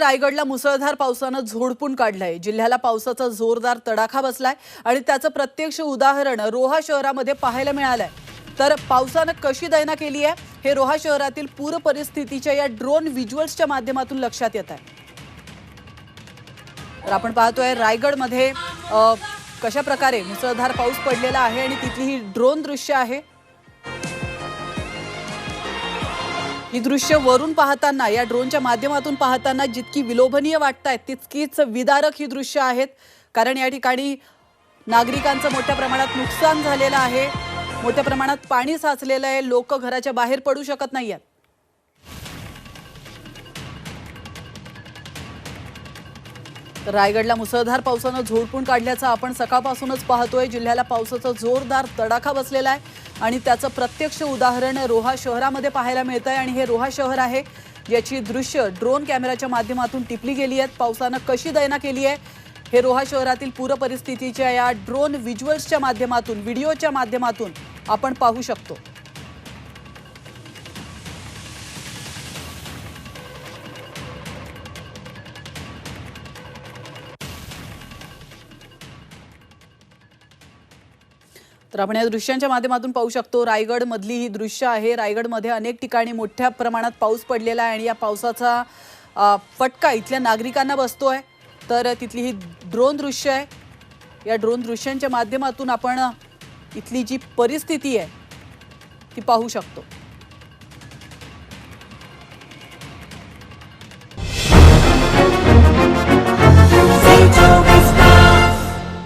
रायगडला मुसळधार पावसानं झोडपून काढलंय. जिल्ह्याला पावसाचा जोरदार तडाखा बसलाय आणि त्याचं प्रत्यक्ष उदाहरण रोहा शहरामध्ये पाहायला मिळालंय. तर पावसानं कशी दैना केली आहे हे रोहा शहरातील पूर परिस्थितीच्या या ड्रोन व्हिज्युअल्सच्या माध्यमातून लक्षात येत आहे. तर आपण पाहतोय रायगडमध्ये कशा प्रकारे मुसळधार पाऊस पडलेला आहे आणि तिथली ही ड्रोन दृश्य आहे. ही दृश्य वरून पाहताना या ड्रोनच्या माध्यमातून पाहताना जितकी विलोभनीय वाटत आहेत तितकीच विदारक ही दृश्य आहेत. कारण या ठिकाणी नागरिकांचं मोठ्या प्रमाणात नुकसान झालेलं आहे. मोठ्या प्रमाणात पाणी साचलेलं आहे. लोक घराच्या बाहेर पडू शकत नाही आहेत तर रायगडला मुसळधार पावसानं झोडपून काढल्याचं आपण सकाळपासूनच पाहतोय. जिल्ह्याला पावसाचा जोरदार तडाखा बसलेला आहे आणि त्याचं प्रत्यक्ष उदाहरण रोहा शहरामध्ये पाहायला मिळत आहे आणि हे रोहा शहर आहे याची दृश्य ड्रोन कॅमेऱ्याच्या माध्यमातून टिपली गेली आहेत. पावसानं कशी दैना केली आहे हे रोहा शहरातील पूर परिस्थितीच्या या ड्रोन व्हिज्युअल्सच्या माध्यमातून व्हिडिओच्या माध्यमातून आपण पाहू शकतो. तर आपण या दृश्यांच्या माध्यमातून पाहू शकतो रायगडमधली ही दृश्य आहे. रायगडमध्ये अनेक ठिकाणी मोठ्या प्रमाणात पाऊस पडलेला आहे आणि या पावसाचा फटका इथल्या नागरिकांना बसतो आहे तर तिथली ही ड्रोन दृश्य आहे. या ड्रोन दृश्यांच्या माध्यमातून आपण इथली जी परिस्थिती आहे ती पाहू शकतो.